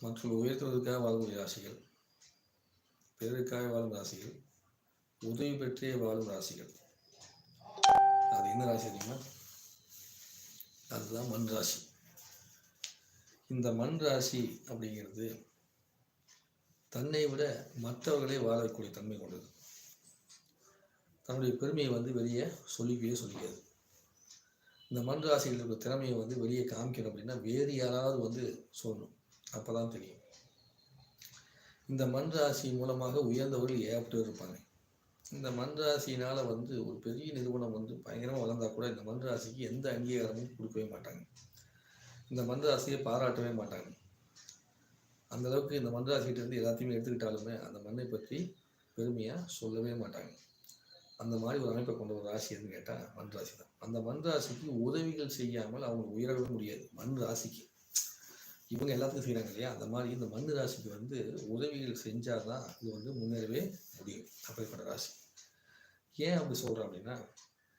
மற்றவர்கள் உயர்த்துவதற்காக வாழக்கூடிய ராசிகள். பிறருக்காக வாழும் ராசிகள். உதவி பெற்றே வாழும் ராசிகள். அது என்ன ராசி தெரியுமா? அதுதான் மண் ராசி. இந்த மண் ராசி அப்படிங்கிறது தன்னை விட மற்றவர்களை வாழக்கூடிய தன்மை கொண்டது. தன்னுடைய பெருமையை வந்து வெளியே சொல்லிக்கவே சொல்லிக்காது. இந்த மண் ராசியில் இருக்கிற திறமையை வந்து வெளியே காமிக்கணும் அப்படின்னா வேறு யாராவது வந்து சொல்லணும். அப்போ தான் தெரியும். இந்த மண் ராசி மூலமாக உயர்ந்தவர்கள் ஏகப்பட்டு இருப்பாங்க. இந்த மண் ராசினால் வந்து ஒரு பெரிய நிறுவனம் வந்து பயங்கரமாக வளர்ந்தா கூட இந்த மண் ராசிக்கு எந்த அங்கீகாரமும் கொடுக்கவே மாட்டாங்க. இந்த மண் ராசியை பாராட்டவே மாட்டாங்க. அந்த அளவுக்கு இந்த மண் ராசிகிட்டேருந்து எல்லாத்தையுமே எடுத்துக்கிட்டாலுமே அந்த மண்ணை பற்றி பெருமையாக சொல்லவே மாட்டாங்க. அந்த மாதிரி ஒரு அமைப்பை கொண்ட ஒரு ராசி எதுன்னு கேட்டால் மண் ராசி தான். அந்த மண் ராசிக்கு உதவிகள் செய்யாமல் அவங்க உயரவே முடியாது. மண் ராசிக்கு. இவங்க எல்லாத்துக்கும் செய்கிறாங்க இல்லையா? அந்த மாதிரி இந்த மண் ராசிக்கு வந்து உதவிகள் செஞ்சால் தான் இது வந்து முன்னேறவே முடியும். அப்படிப்பட்ட ராசி. ஏன் அப்படி சொல்கிறோம் அப்படின்னா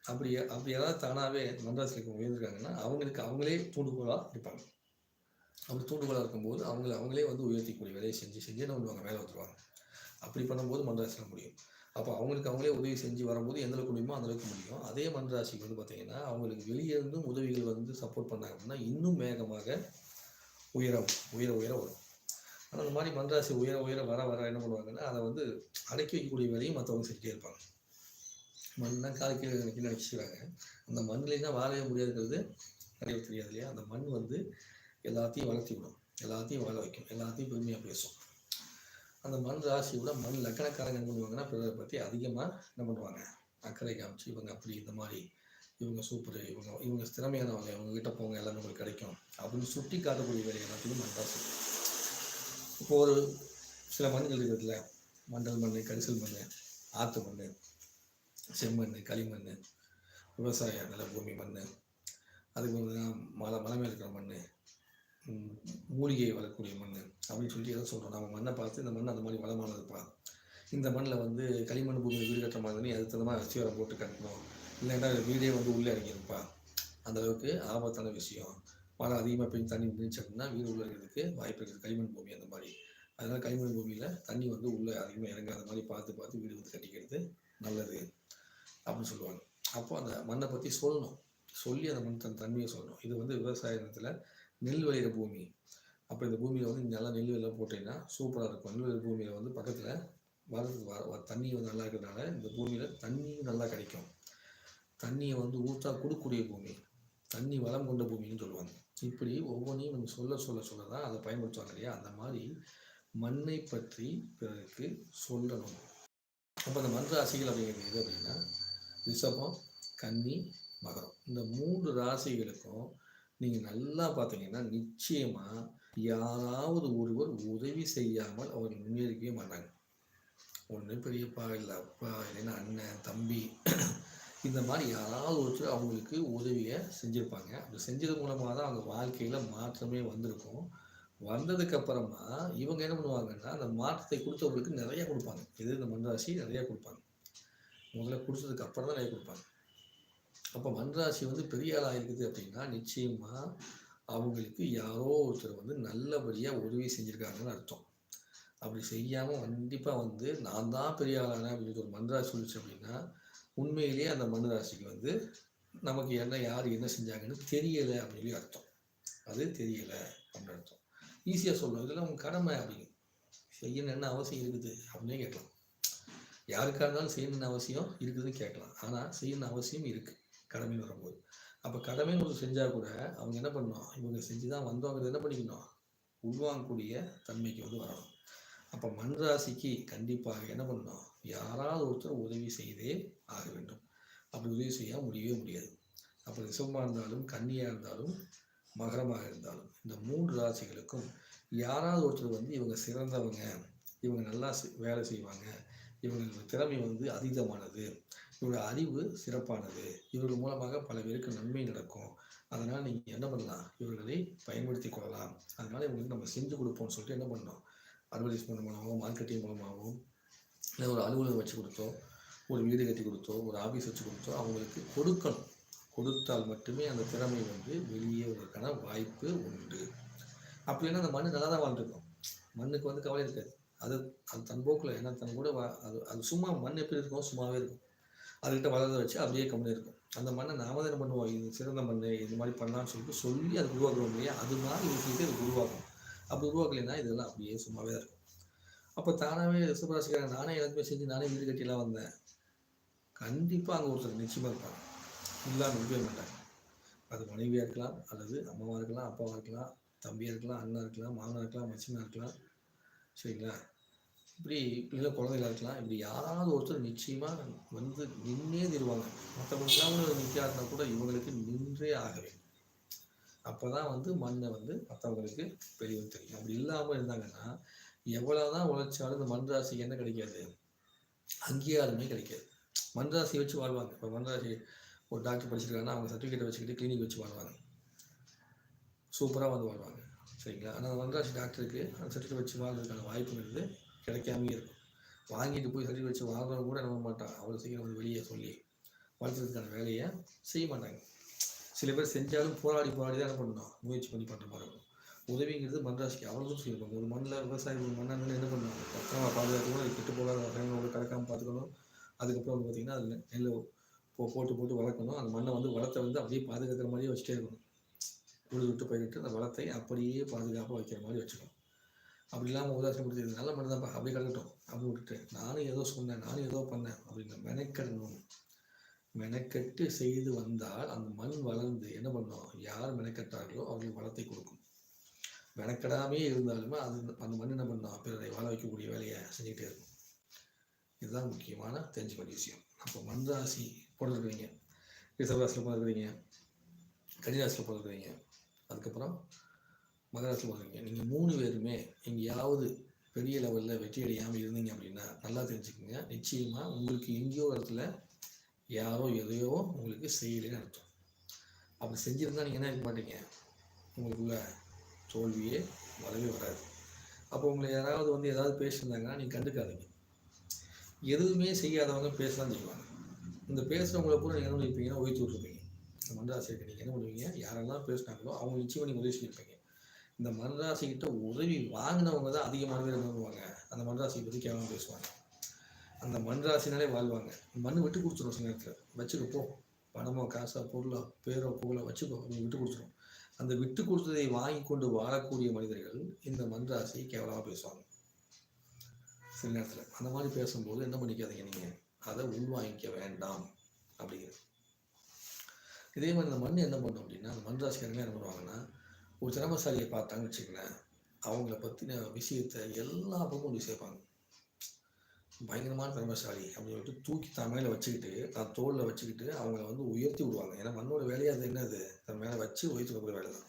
அப்படி அப்படி ஏதாவது தானாகவே மண் உயர்ந்திருக்காங்கன்னா அவங்களுக்கு அவங்களே தூண்டுகோலாக இருப்பாங்க. அப்படி தூண்டுகோலாக இருக்கும்போது அவங்கள அவங்களே வந்து உயர்த்திக்கூடிய வேலையை செஞ்சு செஞ்சு என்ன பண்ணுவாங்க? மேலே வந்துடுவாங்க அப்படி பண்ணும்போது மண்ராசியில் முடியும். அப்போ அவங்களுக்கு அவங்களே உதவி செஞ்சு வரும்போது எந்த அளவுக்கு முடியுமோ அந்த அளவுக்கு முடியும். அதே மண் ராசிக்கு வந்து பார்த்தீங்கன்னா அவங்களுக்கு வெளியே இருந்தும் உதவிகள் வந்து சப்போர்ட் பண்ணாங்க அப்படின்னா இன்னும் வேகமாக உயரம் உயர உயர வரும். ஆனால் அந்த மாதிரி மண் ராசி உயர உயர வர வர என்ன பண்ணுவாங்கன்னா அதை வந்து அடக்கி வைக்கக்கூடிய வேலையும் மற்றவங்க செஞ்சுட்டே இருப்பாங்க. மண்ணெலாம் கால் கீழே நினைக்க நினைச்சுக்கிறாங்க. அந்த தான் வாழவே முடியாதுங்கிறது நிறைய தெரியாது இல்லையா? அந்த மண் வந்து எல்லாத்தையும் வளர்த்தி விடும். எல்லாத்தையும் வாழ வைக்கும். எல்லாத்தையும் பெருமையாக பேசும். அந்த மண் ராசியோட மண் லக்கணக்காரங்க என்ன பண்ணுவாங்கன்னா பிறரை பற்றி அதிகமாக என்ன பண்ணுவாங்க? அக்கறை காமிச்சு இவங்க அப்படி இந்த மாதிரி இவங்க சூப்பர் இவங்க இவங்க திறமையானவங்க இவங்க கிட்ட போங்க எல்லாமே உங்களுக்கு கிடைக்கும். அப்படின்னு சுட்டி காட்டக்கூடிய வேலை எல்லாத்தையும் மண் இப்போ ஒரு சில மண்கள் இருக்குதுல்ல மண்டல் மண் கரிசல் மண் ஆற்று மண் செம்மண் களிமண் விவசாய நில பூமி மண் அதுக்கு வந்து மலை மலை மேல இருக்கிற மண் மூலிகை வளரக்கூடிய மண் அப்படின்னு சொல்லி எதாவது சொல்கிறோம் நம்ம மண்ணை பார்த்து இந்த மண் அந்த மாதிரி வளமானதுப்பா இந்த மண்ணில் வந்து களிமண் பூமி வீடு கட்டுற மாதிரி அதுக்கு தகுந்த மாதிரி அஸ்திவாரம் போட்டு கட்டணும். இல்லைன்னா வீடே வந்து உள்ளே இறங்கியிருப்பா அந்தளவுக்கு ஆபத்தான விஷயம். மழை அதிகமாக பெஞ்சு தண்ணி நின்றுச்சு அப்படின்னா வீடு உள்ளே இருக்கிறதுக்கு வாய்ப்பு இருக்குது. களிமண் பூமி அந்த மாதிரி. அதனால் களிமண் பூமியில் தண்ணி வந்து உள்ளே அதிகமாக இறங்காத மாதிரி பார்த்து பார்த்து வீடு வந்து கட்டிக்கிறது நல்லது அப்படின்னு சொல்லுவாங்க. அப்போ அந்த மண்ணை பற்றி சொல்லணும். சொல்லி அந்த மண் தன் தன்மையை சொல்லணும். இது வந்து விவசாய நிலத்தில் நெல் விளையிற பூமி. அப்போ இந்த பூமியில் வந்து நல்லா நெல் விளைய போட்டீங்கன்னா சூப்பராக இருக்கும். நெல் விளையிற பூமியில் வந்து பக்கத்தில் வரது வர தண்ணி வந்து நல்லா இருக்கிறதுனால இந்த பூமியில் தண்ணியும் நல்லா கிடைக்கும். தண்ணியை வந்து ஊற்றா கொடுக்கக்கூடிய பூமி. தண்ணி வளம் கொண்ட பூமின்னு சொல்லுவாங்க. இப்படி ஒவ்வொன்றையும் நம்ம சொல்ல சொல்ல சொல்ல தான் அதை பயன்படுத்துவாங்க இல்லையா? அந்த மாதிரி மண்ணை பற்றி பிறருக்கு சொல்லணும். அப்போ அந்த மண் ராசிகள் அப்படிங்கிறது எது அப்படின்னா ரிஷபம் கன்னி மகரம். இந்த மூன்று ராசிகளுக்கும் நீங்கள் நல்லா பார்த்தீங்கன்னா நிச்சயமாக யாராவது ஒருவர் உதவி செய்யாமல் அவர்கள் முன்னேறிக்கவே மாட்டாங்க. ஒன்று பெரியப்பா இல்லை அப்பா இல்லைன்னா அண்ணன் தம்பி இந்த மாதிரி யாராவது ஒருத்தர் அவங்களுக்கு உதவியை செஞ்சுருப்பாங்க. அப்படி செஞ்சது மூலமாக தான் அவங்க வாழ்க்கையில் மாற்றமே வந்திருக்கும். வந்ததுக்கு அப்புறமா இவங்க என்ன பண்ணுவாங்கன்னா அந்த மாற்றத்தை கொடுத்தவங்களுக்கு நிறைய கொடுப்பாங்க. எது? இந்த மண்ராசி நிறைய கொடுப்பாங்க. முதல்ல கொடுத்ததுக்கு அப்புறம் தான் நிறைய கொடுப்பாங்க. அப்போ மண்ராசி வந்து பெரிய ஆளாக இருக்குது அப்படின்னா நிச்சயமாக அவங்களுக்கு யாரோ ஒருத்தர் வந்து நல்லபடியாக உதவி செஞ்சுருக்காங்கன்னு அர்த்தம். அப்படி செய்யாமல் கண்டிப்பாக வந்து நான் தான் பெரிய ஆளானேன் அப்படின்னு ஒரு மண்ராசி சொல்லிச்சு அப்படின்னா உண்மையிலேயே அந்த மண் ராசிக்கு வந்து நமக்கு என்ன யார் என்ன செஞ்சாங்கன்னு தெரியலை அப்படின்னு சொல்லி அர்த்தம். அது தெரியலை அப்படின்னு அர்த்தம். ஈஸியாக சொல்லணும் இதெல்லாம் உங்கள் கடமை அப்படின்னு. செய்யணும் என்ன அவசியம் இருக்குது அப்படின்னே கேட்கலாம். யாருக்காக இருந்தாலும் செய்யணும்னு அவசியம் இருக்குதுன்னு கேட்கலாம். ஆனால் செய்யணும் அவசியம் இருக்குது கடமைன்னு வரும்போது. அப்போ கடமைன்னு ஒரு செஞ்சால் கூட அவங்க என்ன பண்ணணும்? இவங்க செஞ்சு தான் வந்தவங்க என்ன பண்ணிக்கணும்? உள்வாங்கக்கூடிய தன்மைக்கு வந்து வரணும். அப்போ மண் ராசிக்கு கண்டிப்பாக என்ன பண்ணணும்? யாராவது ஒருத்தர் உதவி செய்தே ஆக வேண்டும். அப்படி உதவி செய்ய முடியவே முடியாது. அப்போ ரிஷபமாக இருந்தாலும் கன்னியாக இருந்தாலும் மகரமாக இருந்தாலும் இந்த மூன்று ராசிகளுக்கும் யாராவது ஒருத்தர் வந்து இவங்க சிறந்தவங்க இவங்க நல்லா செ- வேலை செய்வாங்க இவங்களுக்கு திறமை வந்து அதீதமானது இவரோட அறிவு சிறப்பானது இவர்கள் மூலமாக பல பேருக்கு நன்மை நடக்கும். அதனால் நீங்கள் என்ன பண்ணலாம்? இவர்களை பயன்படுத்தி கொள்ளலாம். அதனால் இவங்களுக்கு நம்ம செஞ்சு கொடுப்போம்னு சொல்லிட்டு என்ன பண்ணோம் அட்வர்டைஸ்மெண்ட் மூலமாகவும் மார்க்கெட்டிங் மூலமாகவும் இல்லை ஒரு அலுவலகம் வச்சு கொடுத்தோ ஒரு வீடு கட்டி கொடுத்தோ ஒரு ஆஃபீஸ் வச்சு கொடுத்தோ அவங்களுக்கு கொடுக்கணும். கொடுத்தால் மட்டுமே அந்த திறமை வந்து வெளியே வருவதற்கான வாய்ப்பு உண்டு. அப்படின்னா அந்த மண் நல்லா தான் வாழ்ந்துருக்கும். மண்ணுக்கு வந்து கவலை இருக்காது. அது அது தன் போக்கில் ஏன்னா தன் கூட வா- அது அது சும்மா மண் எப்படி இருக்கும் சும்மாவே இருக்கும். அதுக்கிட்ட வளர்ந்து வச்சு அப்படியே கம்முனு இருக்கும். அந்த மண்ணை நாம தான் என்ன பண்ணுவோம். இது சிறந்த மண் இது மாதிரி பண்ணலாம்னு சொல்லிட்டு சொல்லி அது உருவாக்குறோம் இல்லையா? அது மாதிரி விஷயத்தை அது உருவாக்கும் அப்படி உருவாக்கலைன்னா இதெல்லாம் அப்படியே சும்மாவே தான் இருக்கும். அப்போ தானாகவே ரிஷபராசிக்காரன் நானே எல்லாத்தையுமே செஞ்சு நானே வீடு கட்டிலாம் வந்தேன். கண்டிப்பாக அங்கே ஒருத்தர் நிச்சயமாக இருப்பாங்க இல்லாமல் இருக்கவே மாட்டாங்க அது மனைவியாக இருக்கலாம் அல்லது அம்மாவாக இருக்கலாம் அப்பாவாக இருக்கலாம் தம்பியாக இருக்கலாம் அண்ணா இருக்கலாம் மாமனாக இருக்கலாம் மச்சினா இருக்கலாம். சரிங்களா? இப்படி இல்லை குழந்தைகளாக இருக்கலாம். இப்படி யாராவது ஒருத்தர் நிச்சயமாக வந்து நின்றே தருவாங்க. மற்றவங்களுக்காக நிற்காதுனா கூட இவங்களுக்கு நின்றே ஆக வேண்டும் அப்போ தான் வந்து மண்ணை வந்து மற்றவங்களுக்கு பெரியவங்க தெரியும். அப்படி இல்லாமல் இருந்தாங்கன்னா எவ்வளோதான் உழைச்சாலும் இந்த மண் ராசிக்கு என்ன கிடைக்காது? அங்கீகாரமே கிடைக்காது. மண் ராசியை வச்சு வாழ்வாங்க. இப்போ மண் ராசி ஒரு டாக்டர் படிச்சிருக்காங்கன்னா அவங்க சர்டிஃபிகேட்டை வச்சுக்கிட்டு கிளினிக் வச்சு வாழ்வாங்க. சூப்பராக வந்து வாழ்வாங்க. சரிங்களா? ஆனால் மன்ராசி டாக்டருக்கு அந்த சர்டிஃபிகேட் வச்சு வாழ்றதுக்கான வாய்ப்புங்கிறது கிடைக்காமே இருக்கும். வாங்கிட்டு போய் சர்டிஃபிகேட் வச்சு வாழ்றவங்க கூட நம்ப மாட்டான் அவ்வளோ சீக்கிரம் வந்து வெளியே சொல்லி வளர்த்துறதுக்கான வேலையை செய்ய மாட்டாங்க. சில பேர் செஞ்சாலும் போராடி போராடி தான் என்ன பண்ணணும்? முயற்சி பண்ணி பண்ணுற மாதிரி இருக்கும். உதவிங்கிறது மன்ராசிக்கு அவ்வளோ தூரம் செய்யணும் ஒரு மண்ணில் விவசாயம் ஒரு மண்ணாங்க என்ன பண்ணுவாங்க? பத்திரமா பாதுகாத்துக்கணும். அது கெட்டு போகாத வகைகளோட கலக்காமல் பார்த்துக்கணும் அதுக்கப்புறம் வந்து பார்த்திங்கன்னா அதில் நெல் போ போட்டு போட்டு வளர்க்கணும். அந்த மண்ணை வந்து வளத்தை வந்து அப்படியே பாதுகாக்கிற மாதிரியே வச்சுட்டே இருக்கணும். உழுது விட்டு பயிரிட்டு அந்த வளத்தை அப்படியே பாதுகாப்பாக வைக்கிற மாதிரி வச்சுக்கணும். அப்படி இல்லாமல் உதாசனம் கொடுத்து நல்ல மண்ணு தான்ப்பா. அப்படி கிடக்கட்டும் அப்படி விட்டுட்டு நானும் ஏதோ சொன்னேன் நானும் ஏதோ பண்ணேன் அப்படின்னு மெனக்கடணும். மெனக்கெட்டு செய்து வந்தால் அந்த மண் வளர்ந்து என்ன பண்ணும்? யார் மெனக்கெட்டார்களோ அவர்களுக்கு வளத்தை கொடுக்கும். மெனக்கெடாமே இருந்தாலுமே அது அந்த மண் என்ன பண்ணும் பிறரை வாழ வைக்கக்கூடிய வேலையை செஞ்சுக்கிட்டே இருக்கும். இதுதான் முக்கியமான தெரிஞ்சுக்க வேண்டிய விஷயம். அப்போ மண் ராசி போட்டுருக்குறீங்க. ரிசர்வராசியில் போட்டுருக்குறீங்க. கன்னிராசியில் போட்டுருக்குறீங்க. அதுக்கப்புறம் மகராசியில் போட்டுருக்கீங்க. நீங்கள் மூணு பேருமே எங்கேயாவது பெரிய லெவலில் வெற்றி அடையாமல் இருந்தீங்க அப்படின்னா நல்லா தெரிஞ்சுக்கோங்க. நிச்சயமாக உங்களுக்கு எங்கேயோ ஒரு இடத்துல யாரோ எதையோ உங்களுக்கு செய்யலைன்னு அர்த்தம். அப்படி செஞ்சுருந்தா நீங்கள் என்ன இருக்க மாட்டீங்க? உங்களுக்குள்ள தோல்வியே வரவே வராது. அப்போ உங்களை யாராவது வந்து ஏதாவது பேசியிருந்தாங்கன்னா நீங்கள் கண்டுக்காதீங்க. எதுவுமே செய்யாதவங்க பேசலாம்னு சொல்லுவாங்க செய்வாங்க. இந்த பேசுகிறவங்கள கூட நீங்கள் என்ன பண்ணியிருப்பீங்கன்னா ஒழித்து விட்ருப்பீங்க இந்த மன்ராசிக்கு நீங்கள் என்ன பண்ணுவீங்க? யாரெல்லாம் பேசினாங்களோ அவங்க நிச்சயம் நீங்கள் உதவி செஞ்சிருப்பீங்க. இந்த மன்ராசிக்கிட்ட உதவி வாங்கினவங்க தான் அதிகமான பேர் என்ன பண்ணுவாங்க? அந்த மன்ராசியை பற்றி கேவலம் பேசுவாங்க. அந்த மண்ராசினாலே வாழ்வாங்க. மண் விட்டு கொடுத்துரும் சில நேரத்தில். வச்சுருப்போம் பணமோ காசோ பொருளோ பேரோ புகழோ வச்சுக்கோ அப்படின்னு விட்டு கொடுத்துரும். அந்த விட்டு கொடுத்ததை வாங்கி கொண்டு வாழக்கூடிய மனிதர்கள் இந்த மந்திராசியை கேவலமாக பேசுவாங்க. சில நேரத்தில் அந்த மாதிரி பேசும்போது என்ன பண்ணிக்காதீங்க நீங்கள் அதை உள்வாங்கிக்க வேண்டாம் அப்படிங்கிறது இதே மாதிரி இந்த மண் என்ன பண்ணும் அப்படின்னா அந்த மண் என்ன பண்ணுவாங்கன்னா ஒரு திறமசாலியை பார்த்தாங்கன்னு வச்சுக்கங்களேன் அவங்கள பற்றின விஷயத்தை எல்லா பக்கமும் கொண்டு சேர்ப்பாங்க. பயங்கரமான திறமைசாலி அப்படின்னு சொல்லிட்டு தூக்கி தன் மேலே வச்சுக்கிட்டு தான் தோளில் வச்சுக்கிட்டு அவங்கள வந்து உயர்த்தி விடுவாங்க. ஏன்னா மண்ணோட வேலையாக அது என்னது? தன் மேலே வச்சு உயர்த்தி கொடுக்குற வேலை தான்.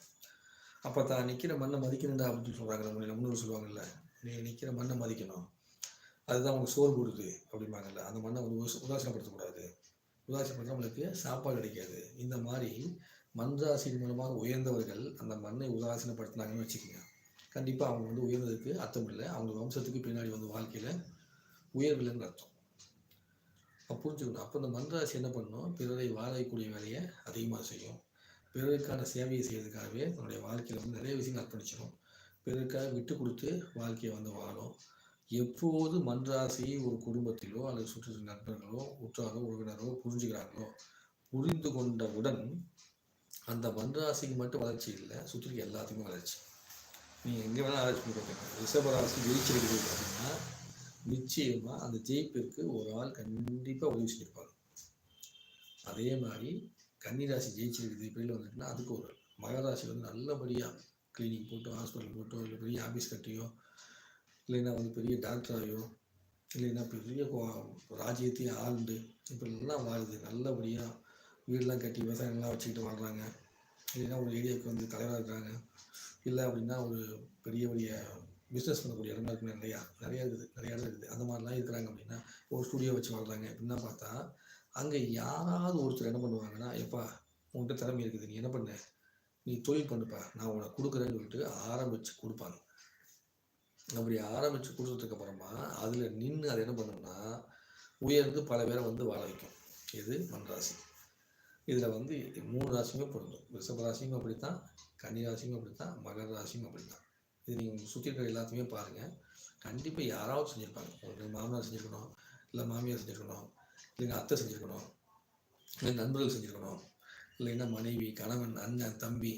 அப்போ தான் நிற்கிற மண்ணை மதிக்கணுண்டா அப்படின்னு சொல்கிறாங்க நம்ம முன்னோர் சொல்லுவாங்கல்ல. நீ நிற்கிற மண்ணை மதிக்கணும். அதுதான் அவங்களுக்கு சோறு கொடுக்குது அப்படிம்பாங்கல்ல. அந்த மண்ணை வந்து உதாசனப்படுத்தக்கூடாது உதாசீனப்படுத்தக்கூடாது. உதாசீனப்படுத்த நம்மளுக்கு சாப்பாடு கிடைக்காது. இந்த மாதிரி மண் மூலமாக உயர்ந்தவர்கள் அந்த மண்ணை உதாசீனப்படுத்தினாங்கன்னு வச்சுக்கோங்க. கண்டிப்பாக அவங்க வந்து உயர்ந்ததுக்கு அர்த்தம் இல்லை. அவங்க வம்சத்துக்கு பின்னாடி வந்து வாழ்க்கையில் உயர்வில்லைன்னு அர்த்தம். அப்போ புரிஞ்சுக்கணும் அப்போ இந்த மந்திராசி என்ன பண்ணணும்? பிறரை வாழக்கூடிய வேலையை அதிகமாக செய்யும். பிறருக்கான சேவையை செய்யறதுக்காகவே என்னுடைய வாழ்க்கையில் வந்து நிறைய விஷயங்கள் அர்ப்பணிச்சிடும் பிறருக்காக விட்டு கொடுத்து வாழ்க்கையை வந்து வாழும். எப்போது மன்றாசி ஒரு குடும்பத்திலோ அல்லது சுற்று நண்பர்களோ உற்றாரோ உறவினரோ புரிஞ்சுக்கிறாங்களோ புரிந்து கொண்டவுடன் அந்த மன்றாசிக்கு மட்டும் வளர்ச்சி இல்லை சுற்றி எல்லாத்துக்குமே வளர்ச்சி. நீங்கள் எங்கே வேணால் ஆராய்ச்சி பண்ணி ரிஷபராசி ஜெயிச்சிருக்குது அப்படின்னா நிச்சயமாக அந்த ஜெயிப்பிற்கு ஒரு ஆள் கண்டிப்பாக உதவி செஞ்சிருப்பாங்க அதே மாதிரி கன்னிராசி ஜெயிச்சிருக்குது இப்படியில் வந்துட்டுனா அதுக்கு ஒரு மகராசி வந்து நல்லபடியாக கிளினிக் போட்டோ ஹாஸ்பிட்டல் போட்டோ இல்லை பெரிய ஆஃபீஸ் கட்டியோ இல்லைன்னா வந்து பெரிய டாக்டராயோ இல்லைன்னா பெரிய கோ- ராஜ்யத்தையும் ஆண்டு இப்படிலாம் வாழுது நல்லபடியாக வீடெலாம் கட்டி விவசாயம்லாம் வச்சுக்கிட்டு வாழ்கிறாங்க இல்லைன்னா ஒரு ஏரியாவுக்கு வந்து தலைவராக இருக்கிறாங்க இல்லை அப்படின்னா ஒரு பெரிய பெரிய பிஸ்னஸ் பண்ணக்கூடிய இடமா இருக்குமே நிறையா நிறையா இருக்குது நிறையா இடம் இருக்குது. அந்த மாதிரிலாம் இருக்கிறாங்க அப்படின்னா ஒரு ஸ்டுடியோ வச்சு வாழ்கிறாங்க அப்படின்னா பார்த்தா அங்கே யாராவது ஒருத்தர் என்ன பண்ணுவாங்கன்னா எப்பா உங்கள்கிட்ட திறமை இருக்குது நீ என்ன பண்ண? நீ தொழில் பண்ணுப்பா நான் உனக்கு கொடுக்குறேன்னு சொல்லிட்டு ஆரம்பித்து கொடுப்பாங்க. அப்படி ஆரம்பித்து கொடுத்ததுக்கு அப்புறமா அதில் நின்று அது என்ன பண்ணணும்னா உயர்ந்து பல பேரை வந்து வாழ வைக்கும். இது மண்ராசி. இதில் வந்து மூணு ராசியுமே பொருந்தும். ரிஷப ராசியும் அப்படித்தான் கன்னி ராசியும் அப்படித்தான் மகர ராசியும் அப்படித்தான். இது நீங்கள் சுற்றி இருக்கிற எல்லாத்தையுமே பாருங்கள் கண்டிப்பாக யாராவது செஞ்சுருப்பாங்க. ஒரு மாமனார் செஞ்சுருக்கணும். இல்லை மாமியார் செஞ்சுருக்கணும். இல்லைங்க அத்தை செஞ்சுருக்கணும். இல்லை நண்பர்கள் செஞ்சுருக்கணும். இல்லைன்னா மனைவி கணவன் அண்ணன் தம்பி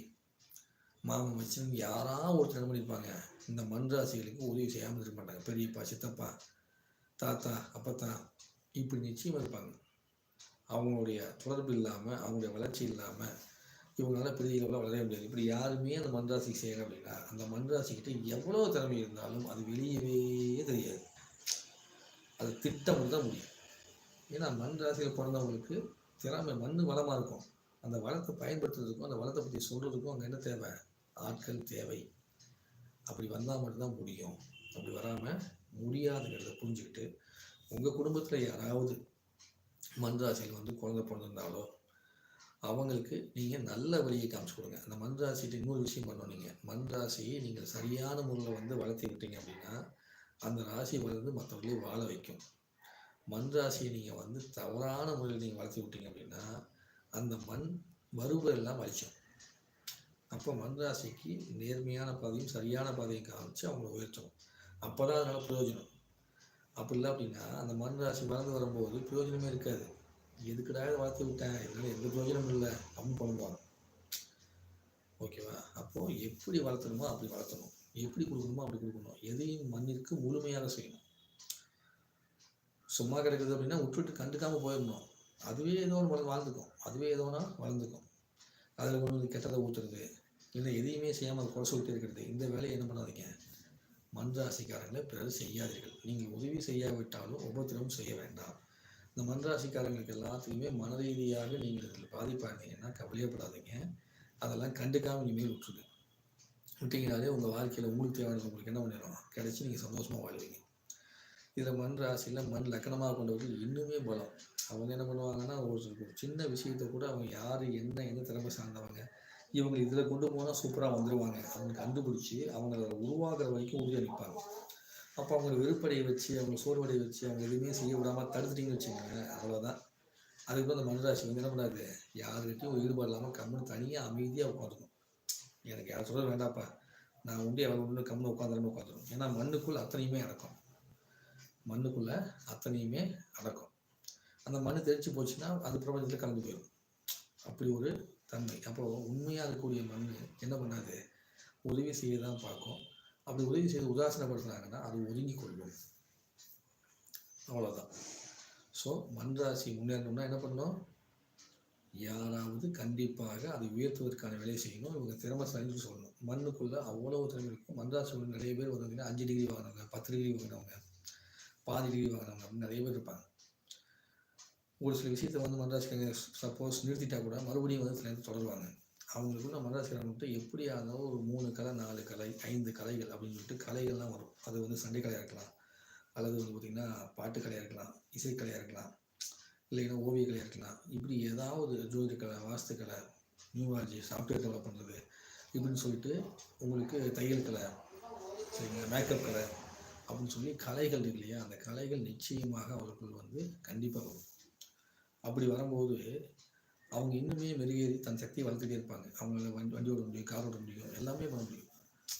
மாமன் வச்சு யாராவது ஒருத்தர் என்ன பண்ணியிருப்பாங்க இந்த மண் ராசிகளுக்கு உதவி செய்யாமல் இருக்க மாட்டாங்க. பெரியப்பா சித்தப்பா தாத்தா அப்பத்தா இப்படி நிச்சயமாக இருப்பாங்க. அவங்களுடைய தொடர்பு இல்லாமல் அவங்களுடைய வளர்ச்சி இல்லாமல் இவங்களால பெரிய அளவில் வளர முடியாது. இப்படி யாருமே அந்த மந்திராசிக்கு செய்யலை அப்படின்னா அந்த மந்திராசிக்கிட்ட எவ்வளோ திறமை இருந்தாலும் அது வெளியவே தெரியாது. அது திட்டம் தான் முடியும். ஏன்னா மண் ராசியில் பிறந்தவங்களுக்கு திறமை மண் வளமாக இருக்கும். அந்த வளத்தை பயன்படுத்துறதுக்கும் அந்த வளத்தை பற்றி சொல்கிறதுக்கும் அங்கே என்ன தேவை? ஆட்கள் தேவை. அப்படி வந்தால் மட்டும்தான் முடியும். அப்படி வராமல் முடியாதுங்கிறத புரிஞ்சுக்கிட்டு உங்கள் குடும்பத்தில் யாராவது மண் ராசியில் வந்து குழந்தை பிறந்திருந்தாலோ அவங்களுக்கு நீங்கள் நல்ல வழியை காமிச்சு கொடுங்க. அந்த மண் ராசிட்டு இன்னொரு விஷயம் பண்ணணும் நீங்கள் மண் ராசியை நீங்கள் சரியான முறையில் வந்து வளர்த்தி விட்டீங்க அப்படின்னா அந்த ராசி வளர்ந்து மற்றவர்களையும் வாழ வைக்கும். மண் ராசியை நீங்கள் வந்து தவறான முறையில் நீங்கள் வளர்த்தி விட்டீங்க அப்படின்னா அந்த மண் வருவெல்லாம் அழிச்சோம் அப்போ மண் ராசிக்கு நேர்மையான பாதையும் சரியான பாதையும் காமிச்சு அவங்கள உயர்த்தணும். அப்போ தான் அதனால் பிரயோஜனம். அப்படி இல்லை அப்படின்னா அந்த மண் ராசி வளர்ந்து வரும்போது பிரயோஜனமே இருக்காது. எதுக்குடா இதை வளர்த்து விட்டேன்? என்னால் எந்த பிரயோஜனமும் இல்லை. அப்படின்னு புலம்புவாங்க ஓகேவா அப்போது எப்படி வளர்த்தணுமோ அப்படி வளர்த்தணும். எப்படி கொடுக்கணுமோ அப்படி கொடுக்கணும். எதையும் மண்ணிற்கு முழுமையாக செய்யணும். சும்மா கிடைக்கிறது அப்படின்னா விட்டுட்டு கண்டுக்காமல் போயிடணும். அதுவே ஏதோ ஒன்று வளர்ந்து வாழ்ந்துக்கும். அதுவே ஏதோ ஒன்றா வளர்ந்துக்கும். அதில் கொண்டு வந்து கெட்டதை ஊற்றுறது இல்லை எதையுமே செய்யாமல் அதை குறை சொல்லிட்டு இருக்கிறது இந்த வேலையை என்ன பண்ணாதீங்க. மண் ராசிக்காரங்களை பிறர் செய்யாதீர்கள். நீங்கள் உதவி செய்யாவிட்டாலும் உபத்திரமும் செய்ய வேண்டாம். இந்த மண் ராசிக்காரங்களுக்கு எல்லாத்துக்குமே மன ரீதியாக நீங்கள் இதில் பாதிப்பாயிருந்தீங்கன்னா கவலையப்படாதீங்க. அதெல்லாம் கண்டுக்காமல் இனிமேல் விட்டுருங்க. விட்டீங்கனாலே உங்கள் வாழ்க்கையில் உங்களுக்கு தேவையான உங்களுக்கு என்ன பண்ணிடும் கிடைச்சி நீங்கள் சந்தோஷமாக வாழ்வீங்க. இதில் மண் ராசியில் மண் லக்கணமாக கொண்டவர்கள் இன்னுமே பலம். அவங்க என்ன பண்ணுவாங்கன்னா ஒரு சின்ன விஷயத்தை கூட அவங்க யார் என்ன என்ன திறமை சார்ந்தவங்க இவங்க இதில் கொண்டு போனால் சூப்பராக வந்துடுவாங்க அவங்க கண்டுபிடிச்சி அவங்க அதை உருவாக்குற வரைக்கும் உறுதியாக நிற்பாங்க அப்போ அவங்க வெறுப்படையை வச்சு அவங்க சோர்வடையை வச்சு அவங்க எதுவுமே செய்ய விடாமல் தடுத்துட்டீங்கன்னு வச்சுக்கோங்களேன் அவ்வளோதான் அதுக்கு அந்த மண் வந்து என்ன பண்ணாது யாருக்கிட்டையும் ஈடுபாடு இல்லாமல் கம்முன்னு தனியாக அமைதியாக உட்காந்துக்கும் எனக்கு யார் சொல்கிறது வேண்டாப்பா. நான் உண்டு எவ்வளோ ஒன்று கம்முன்னு உட்காந்துருன்னு உட்காந்துரும் ஏன்னா மண்ணுக்குள் அத்தனையுமே அடக்கும். மண்ணுக்குள்ளே அத்தனையுமே அடக்கும். அந்த மண் தெரிச்சு போச்சுன்னா அது பிரபஞ்சத்தில் கலந்து போயிடும். அப்படி ஒரு தன்மை. அப்போ உண்மையாக இருக்கக்கூடிய மண் என்ன பண்ணாது? உதவி செய்ய தான் பார்க்கும். அப்படி உதவி செய்து உதாசனப்படுத்துனாங்கன்னா அது ஒதுங்கி கொள்ளும் அவ்வளோதான் ஸோ மண் ராசி முன்னேறணும்னா என்ன பண்ணணும்? யாராவது கண்டிப்பாக அதை உயர்த்துவதற்கான வேலையை செய்யணும். இவங்க திறமை திறமைசாலின்னு சொல்லணும். மண்ணுக்குள்ளே அவ்வளோ திறமை இருக்கும். மண் நிறைய பேர் வந்து அஞ்சு டிகிரி வாங்கினவங்க பத்து டிகிரி வாங்கினவங்க பாதி டிகிரி வாங்கினவங்க அப்படின்னு நிறைய பேர் இருப்பாங்க. ஒரு சில விஷயத்தை வந்து மன்றாசிக்காரங்க சப்போஸ் நிறுத்திட்டா கூட மறுபடியும் வந்து சில அவங்களுக்கு நம்ம அவங்களுக்குள்ள மன்றாசிக்காரங்க மட்டும் எப்படி இருந்தாலும் ஒரு மூணு கலை நாலு கலை ஐந்து கலைகள் அப்படின்னு சொல்லிட்டு கலைகள்லாம் வரும். அது வந்து சண்டை கலையாக இருக்கலாம். அல்லது வந்து பார்த்திங்கன்னா பாட்டு கலையாக இருக்கலாம் இசைக்கலையாக இருக்கலாம் இல்லைன்னா ஓவிய கலையாக இருக்கலாம். இப்படி ஏதாவது ஜோதிட கலை வாஸ்து கலை நியூவாலஜி சாஃப்ட்வேர் டெவலப் பண்ணுறது இப்படின்னு சொல்லிட்டு உங்களுக்கு தையல் கலை சரிங்களா மேக்கப் கலை அப்படின்னு சொல்லி கலைகள் இருக்கு இல்லையா? அந்த கலைகள் நிச்சயமாக அவர்களுக்குள் வந்து கண்டிப்பாக வரும். அப்படி வரும்போது அவங்க இன்னுமே மெருகேறி தன் சக்தியை வளர்த்துட்டே இருப்பாங்க. அவங்களால வண்டி வண்டி ஓட முடியும் கார் ஓட முடியும் எல்லாமே பண்ண முடியும்.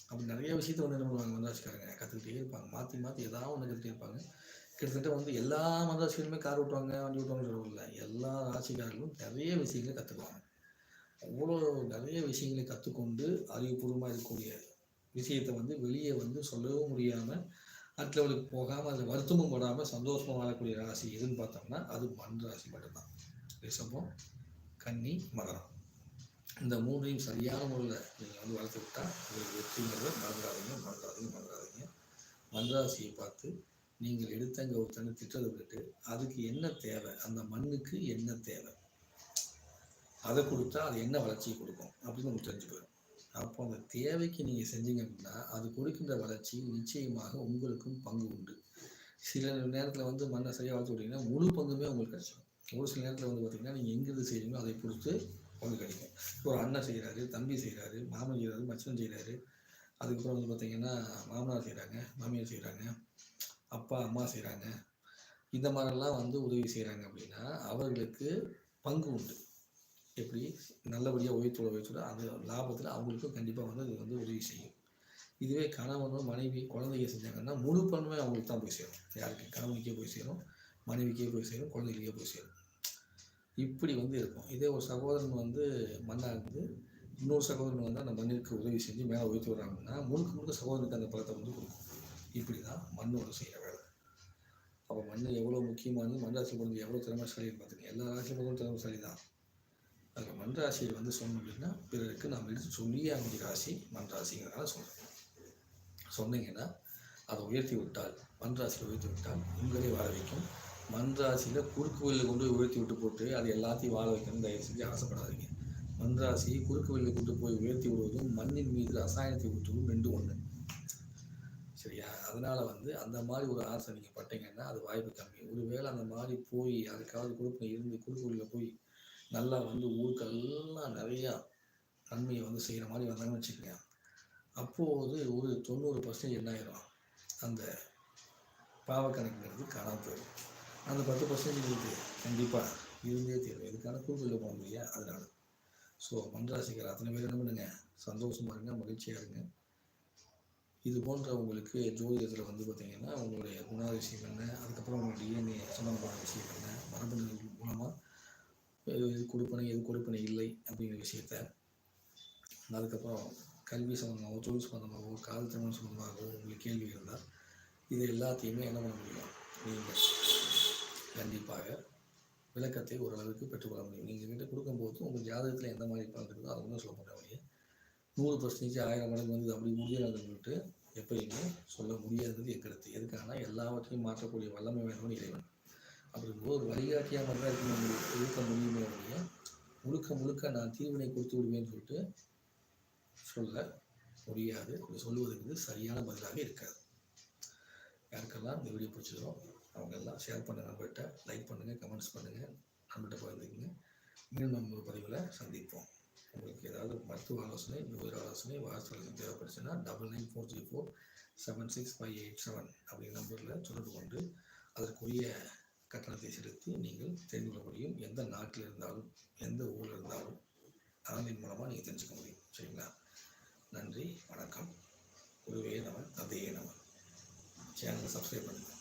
அப்படி நிறைய விஷயத்த வந்து என்ன பண்ணுவாங்க மந்தராசிக்காரங்க கற்றுக்கிட்டே இருப்பாங்க. மாற்றி மாற்றி ஏதாவது ஒன்று கற்றுக்கிட்டே இருப்பாங்க. கிட்டத்தட்ட வந்து எல்லா மதராசிகளுமே கார் ஓட்டுவாங்க வண்டி ஓட்டுவாங்க இல்லை எல்லா ராசிக்காரர்களும் நிறைய விஷயங்களை கற்றுக்குவாங்க அவ்வளோ நிறைய விஷயங்களை கற்றுக்கொண்டு அறிவுபூர்வமாக இருக்கக்கூடிய விஷயத்தை வந்து வெளியே வந்து சொல்லவும் முடியாமல் அடுத்த லெவலுக்கு போகாமல் அதில் வருத்தமும் படாமல் சந்தோஷமாக வாழக்கூடிய ராசி எதுன்னு பார்த்தோம்னா அது மண் ராசி மட்டும்தான். ரிஷபம் கன்னி மகரம். இந்த மூன்றையும் சரியான முறையில் நீங்கள் வந்து வளர்த்து விட்டால் உங்களுக்கு வெற்றிங்கிறத மறந்துடாதீங்க மறந்துடாதீங்க மறந்துடாதீங்க. மண்ராசியை பார்த்து நீங்கள் எடுத்தங்க ஒருத்தனை திட்டத்தை விட்டு அதுக்கு என்ன தேவை? அந்த மண்ணுக்கு என்ன தேவை? அதை கொடுத்தா அது என்ன வளர்ச்சியை கொடுக்கும் அப்படின்னு உங்களுக்கு தெரிஞ்சு போயிடும் அப்போ அந்த தேவைக்கு நீங்கள் செஞ்சீங்க அப்படின்னா அது கொடுக்கின்ற வளர்ச்சி நிச்சயமாக உங்களுக்கும் பங்கு உண்டு. சில நேரத்தில் வந்து மண்ணை சரியாக வளர்த்து விட்டீங்கன்னா முழு பங்குமே உங்களுக்கு கிடைச்சிடும். ஒரு சில நேரத்தில் வந்து பார்த்தீங்கன்னா நீங்கள் எங்கேருந்து செய்கிறீங்களோ அதை பொறுத்து ஒன்று கிடைக்கும். இப்போ ஒரு அண்ணன் செய்கிறாரு தம்பி செய்கிறாரு மாமன் செய்கிறாரு மச்சன் செய்கிறாரு அதுக்கப்புறம் வந்து பார்த்திங்கன்னா மாமனார் செய்கிறாங்க மாமியார் செய்கிறாங்க அப்பா அம்மா செய்கிறாங்க இந்த மாதிரிலாம் வந்து உதவி செய்கிறாங்க அப்படின்னா அவர்களுக்கு பங்கு உண்டு. எப்படி? நல்லபடியாக உயர்த்தோட உயர்த்தோட அந்த லாபத்தில் அவங்களுக்கும் கண்டிப்பாக வந்து அது வந்து உதவி செய்யும். இதுவே கணவனும் மனைவி குழந்தைங்க செஞ்சாங்கன்னா முழு பண்புமே அவங்களுக்கு தான் போய் சேரும். யாருக்கு? கணவனுக்கே போய் சேரும் மனைவிக்கே போய் சேரும் குழந்தைகளுக்கே போய் சேரும். இப்படி வந்து இருக்கும். இதே ஒரு சகோதரன் வந்து மண்ணாக இருந்து இன்னொரு சகோதரன் வந்து அந்த மண்ணிற்கு உதவி செஞ்சு மேலே உயர்த்தி வர்றாங்கன்னா முழுக்க முழுக்க சகோதரனுக்கு அந்த பழத்தை வந்து கொடுக்கும். இப்படி தான் மண்ணோட செய்கிற வேலை. அப்போ மண் எவ்வளோ முக்கியமானது மண் ராசி பொழுது எவ்வளோ திறமைசாலின்னு பார்த்துங்க எல்லா ராசி பொழுதும் திறமைசாலி தான். அதில் மண் ராசியை வந்து சொன்னோம் அப்படின்னா பிறருக்கு நாம் எடுத்து சொல்லியே அவங்க ராசி மண் ராசிங்கிறதால சொல்கிறேன் சொன்னீங்கன்னா அதை உயர்த்தி விட்டால் மண் ராசியில் உயர்த்தி விட்டால் உங்களே வாழ வைக்கும். மண்ராசியில் குறுக்கு வழியில் கொண்டு போய் உயர்த்தி விட்டு போட்டு அது எல்லாத்தையும் வாழ வைக்கணும்னு தயவு செஞ்சு ஆசைப்படாதீங்க. மண் குறுக்கு வழியில் கொண்டு போய் உயர்த்தி விடுவதும் மண்ணின் மீது ரசாயனத்தை ஊற்றுவதும் ரெண்டு ஒன்று சரியா? அதனால் வந்து அந்த மாதிரி ஒரு ஆசை நீங்கள் பட்டீங்கன்னா அது வாய்ப்பு கம்மி. ஒருவேளை அந்த மாதிரி போய் அதுக்காவது குறுக்கு இருந்து குறுக்கு வழியில் போய் நல்லா வந்து ஊருக்கெல்லாம் நிறையா நன்மையை வந்து செய்கிற மாதிரி வந்தாங்கன்னு வச்சுக்கோங்க. அப்போது ஒரு தொண்ணூறு பர்சன்டேஜ் என்ன ஆயிரும் அந்த பாவக்கணக்குங்கிறது காணாமல் போயிடும் அந்த பத்து பர்சன்டேஜ் இருக்குது கண்டிப்பாக இருந்தே தேவை இதுக்கான கூடுதலில் போக முடியாது அதனால. ஸோ மன்றாசிக்கிற அத்தனை பேர் என்ன பண்ணுங்க? சந்தோஷமா இருங்க மகிழ்ச்சியாக இருங்க. இது போன்ற உங்களுக்கு ஜோதிடத்தில் வந்து பார்த்திங்கன்னா உங்களுடைய குணாதிசயம் என்ன? அதுக்கப்புறம் உங்களுடைய டிஎன்ஏ சம்மந்தமான விஷயம் என்ன? மரபணுகள் மூலமாக எது எது கொடுப்பனை எது கொடுப்பனை இல்லை அப்படிங்கிற விஷயத்த. அதுக்கப்புறம் கல்வி சம்மந்தமாகவோ தொழில் சம்மந்தமாகவோ கால் திருமணம் சம்மந்தமாகவோ உங்களுக்கு கேள்வி இருந்தால் இது எல்லாத்தையுமே என்ன பண்ண முடியும்? நீங்கள் கண்டிப்பாக விளக்கத்தை ஓரளவுக்கு பெற்றுக்கொள்ள முடியும். நீங்கள் கிட்ட கொடுக்கும்போது உங்கள் ஜாதகத்தில் எந்த மாதிரி பலன் இருக்குதோ அதை தான் சொல்ல முடியும் நூறு பர்சன்டேஜ் ஆயிரம் மடங்கு வந்து அப்படி முடியாதுன்னுட்டு சொல்லிட்டு எப்பயுமே சொல்ல முடியாதது என் கருத்து. எதுக்கான எல்லாவற்றையும் மாற்றக்கூடிய வல்லமை வேணும்னு இறைவன். அப்படி ஒரு வழிகாட்டியாக மட்டும் இருக்க முடியும். இருக்க முடியுமே ஒழிய முழுக்க முழுக்க நான் தீர்வினை கொடுத்து விடுவேன்னு சொல்லிட்டு சொல்ல முடியாது. அப்படி சொல்லுவதற்கு சரியான பதிலாக இருக்காது. யாருக்கெல்லாம் இந்த வீடியோ பிடிச்சதோ அவங்க எல்லாம் ஷேர் பண்ணுங்கள் நம்மகிட்ட லைக் பண்ணுங்கள் கமெண்ட்ஸ் பண்ணுங்கள் நண்பர்கிட்ட பகிர்ந்துக்குங்க. மீண்டும் நம்ம பதிவில் சந்திப்போம். உங்களுக்கு ஏதாவது மருத்துவ ஆலோசனை ஜோதிட ஆலோசனை vastu தேவைப்படுச்சுன்னா double nine four three four seven six five eight seven அப்படிங்கிற நம்பரில் தொடர்பு கொண்டு அதற்குரிய கட்டணத்தை செலுத்தி நீங்கள் தெரிந்து கொள்ள முடியும் எந்த நாட்டில் இருந்தாலும் எந்த ஊரில் இருந்தாலும் ஆன்லைன் மூலமாக நீங்கள் தெரிஞ்சுக்க முடியும். சரிங்களா? நன்றி வணக்கம். குருவே நம தந்தையே நம. சேனலை சப்ஸ்கிரைப் பண்ணுங்கள்